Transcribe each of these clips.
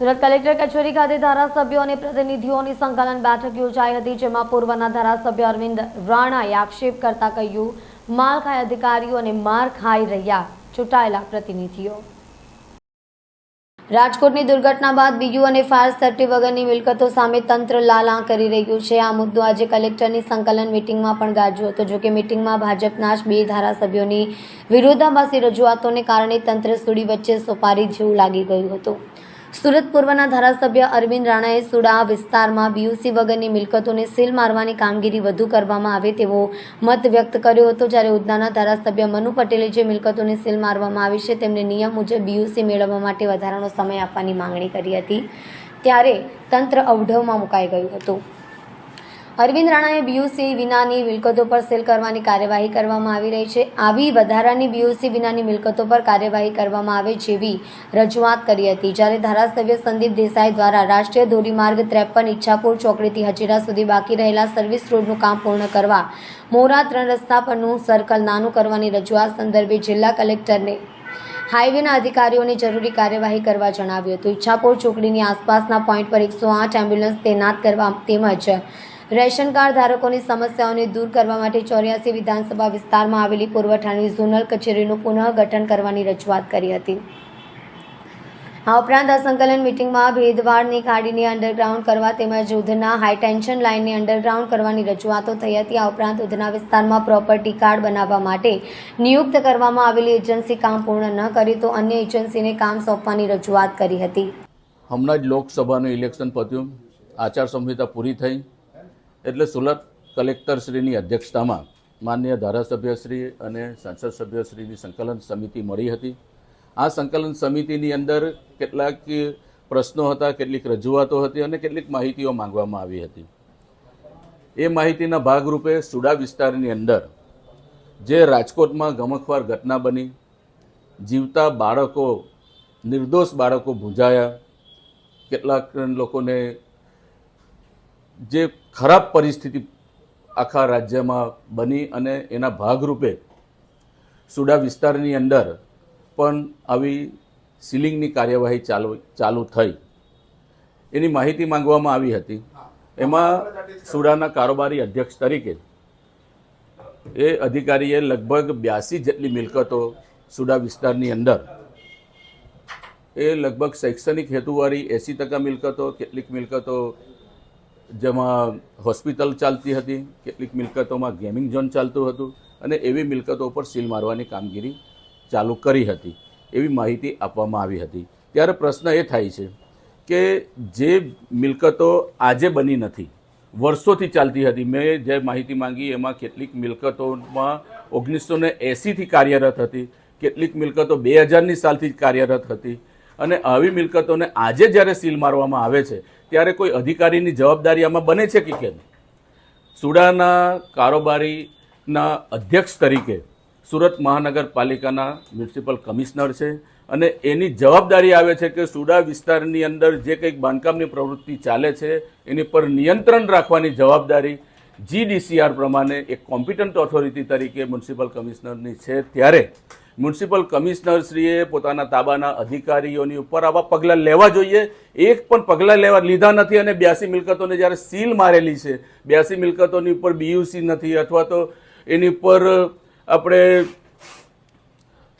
Surat collector કચેરી ખાતે ધારાસભ્યો અને પ્રતિનિધિઓની સંકલન બેઠક યોજાઈ હતી, જેમાં પૂર્વના ધારાસભ્ય અરવિંદ રાણાએ આક્ષેપ કરતા કહ્યું માલ ખાઈ અધિકારીઓ અને માર ખાઈ રહ્યા ચૂંટાયેલા પ્રતિનિધિઓ. રાજકોટની દુર્ઘટના બાદ બીયુ અને ફાયર સેફટી વગરની મિલકતો સામે તંત્ર લાલા કરી રહ્યું છે. આ મુદ્દો આજે કલેક્ટરની સંકલન મિટિંગમાં પણ ગાજ્યો હતો, જોકે મિટિંગમાં ભાજપના જ બે ધારાસભ્યોની વિરોધાભાસી રજૂઆતોને કારણે તંત્ર સુડી વચ્ચે સોપારી જેવું લાગી ગયું હતું. સુરત પૂર્વના ધારાસભ્ય અરવિંદ રાણાએ સુડા વિસ્તારમાં બીયુસી વગરની મિલકતોને સીલ મારવાની કામગીરી વધુ કરવામાં આવે તેવો મત વ્યક્ત કર્યો હતો. જ્યારે ઉધનાના ધારાસભ્ય મનુ પટેલે જે મિલકતોને સીલ મારવામાં આવી છે તેમને નિયમ મુજબ બીયુસી મેળવવા માટે વધારાનો સમય આપવાની માંગણી કરી હતી. ત્યારે તંત્ર અવઢવમાં મુકાઈ ગયું હતું. અરવિંદ રાણાએ બીયુસી વિનાની મિલકતો પર સેલ કરવાની કાર્યવાહી કરવામાં આવી રહી છે. આવી વધારાની બીયુસી વિનાની મિલકતો પર કાર્યવાહી કરવામાં આવે જેવી રજૂઆત કરી હતી. જ્યારે ધારાસભ્ય સંદીપ દેસાઈ દ્વારા રાષ્ટ્રીય ધોરીમાર્ગ ત્રેપન ઈચ્છાપુર ચોકડીથી હજીરા સુધી બાકી રહેલા સર્વિસ રોડનું કામ પૂર્ણ કરવા મોરા ત્રણ રસ્તા પરનું સર્કલ નાનું કરવાની રજૂઆત સંદર્ભે જિલ્લા કલેક્ટરને હાઈવેના અધિકારીઓને જરૂરી કાર્યવાહી કરવા જણાવ્યું હતું. ઈચ્છાપુર ચોકડીની આસપાસના પોઈન્ટ પર એકસો આઠ એમ્બ્યુલન્સ તૈનાત કરવા તેમજ રેશન કાર્ડ ધારકોની સમસ્યાઓને દૂર કરવા માટે ચોર્યાસી વિધાનસભા વિસ્તારમાં આવેલી પુરવઠાની ઝોનલ કચેરીનું પુનઃગઠન કરવાની રજૂઆત કરી હતી. આ ઉપરાંત આ મિટિંગમાં ભેદવાડની ખાડીને અંડરગ્રાઉન્ડ કરવા તેમજ ઉધના હાઈટેન્શન લાઇનને અંડરગ્રાઉન્ડ કરવાની રજૂઆતો થઈ હતી. આ ઉપરાંત ઉધના વિસ્તારમાં પ્રોપર્ટી કાર્ડ બનાવવા માટે નિયુક્ત કરવામાં આવેલી એજન્સી કામ પૂર્ણ ન કરી તો અન્ય એજન્સીને કામ સોંપવાની રજૂઆત કરી હતી. હમણાં જ લોકસભાનું ઇલેક્શન પત્યું. આચારસંહિતા પૂરી થઈ. એટલે સુરત કલેક્ટરશ્રીની અધ્યક્ષતામાં માન્ય ધારાસભ્યશ્રી અને સંસદ સભ્યશ્રીની સંકલન સમિતિ મળી હતી. આ સંકલન સમિતિની અંદર કેટલાક પ્રશ્નો હતા, કેટલીક રજૂઆતો હતી અને કેટલીક માહિતીઓ માંગવામાં આવી હતી. એ માહિતીના ભાગરૂપે સુડા વિસ્તારની અંદર જે રાજકોટમાં ગમખવાર ઘટના બની, જીવતા બાળકો, નિર્દોષ બાળકો ભૂંજાયા, કેટલાક લોકોને જે ખરાબ પરિસ્થિતિ આખા રાજ્યમાં બની અને એના ભાગરૂપે સુડા વિસ્તારની અંદર પણ આવી સીલિંગની કાર્યવાહી ચાલુ ચાલુ થઈ. એની માહિતી માંગવામાં આવી હતી. એમાં સુડાના કારોબારી અધ્યક્ષ તરીકે એ અધિકારીએ લગભગ બ્યાસી જેટલી મિલકતો સુડા વિસ્તારની અંદર, એ લગભગ શૈક્ષણિક હેતુવાળી એંસી ટકા મિલકતો, કેટલીક મિલકતો જેમાં હોસ્પિટલ ચાલતી હતી, કેટલીક મિલકતોમાં ગેમિંગ ઝોન ચાલતું હતું અને એવી મિલકતો ઉપર સીલ મારવાની કામગીરી ચાલુ કરી હતી. એવી માહિતી આપવામાં આવી હતી. ત્યારે પ્રશ્ન એ થાય છે કે જે મિલકતો આજે બની નથી, વર્ષોથી ચાલતી હતી, મેં જે માહિતી માંગી એમાં કેટલીક મિલકતોમાં ઓગણીસો ને એંસીથી કાર્યરત હતી, કેટલીક મિલકતો બે હજારની સાલથી જ કાર્યરત હતી અને આવી મિલકતોને આજે જ્યારે સીલ મારવામાં આવે છે, ત્યારે કોઈ અધિકારીની જવાબદારી આમાં બને છે કે કેમ? સુડાના કારોબારીના અધ્યક્ષ તરીકે સુરત મહાનગરપાલિકાના મ્યુનિસિપલ કમિશનર છે અને એની જવાબદારી આવે છે કે સુડા વિસ્તારની અંદર જે કંઈક બાંધકામની પ્રવૃત્તિ ચાલે છે, એની પર નિયંત્રણ રાખવાની જવાબદારી જીડીસીઆર પ્રમાણે એક કોમ્પિટન્ટ ઓથોરિટી તરીકે મ્યુનિસિપલ કમિશનરની છે. ત્યારે મ્યુનિસિપલ કમિશનરશ્રીએ પોતાના તાબાના અધિકારીઓની ઉપર આવા પગલાં લેવા જોઈએ. એક પણ પગલાં લેવા લીધા નથી અને બ્યાસી મિલકતોને જ્યારે સીલ મારેલી છે, બ્યાસી મિલકતોની ઉપર બીયુસી નથી અથવા તો એની ઉપર આપણે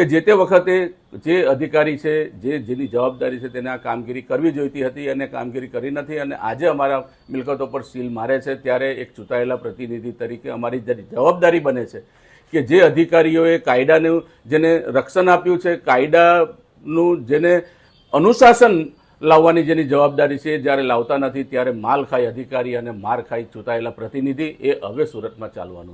કે જે તે વખતે જે અધિકારી છે, જે જેની જવાબદારી છે તેને આ કામગીરી કરવી જોઈતી હતી અને કામગીરી કરી નથી અને આજે અમારા મિલકતો પર સીલ મારે છે, ત્યારે એક ચૂંટાયેલા પ્રતિનિધિ તરીકે અમારી જવાબદારી બને છે કે જે અધિકારીઓએ કાયદાનું જેને રક્ષણ આપ્યું છે, કાયદાનું જેને અનુશાસન લાવવાની જેની જવાબદારી છે જ્યારે લાવતા નથી, ત્યારે માલ ખાઈ અધિકારી અને માર ખાઈ ચૂંટાયેલા પ્રતિનિધિ એ હવે સુરતમાં ચાલવાનું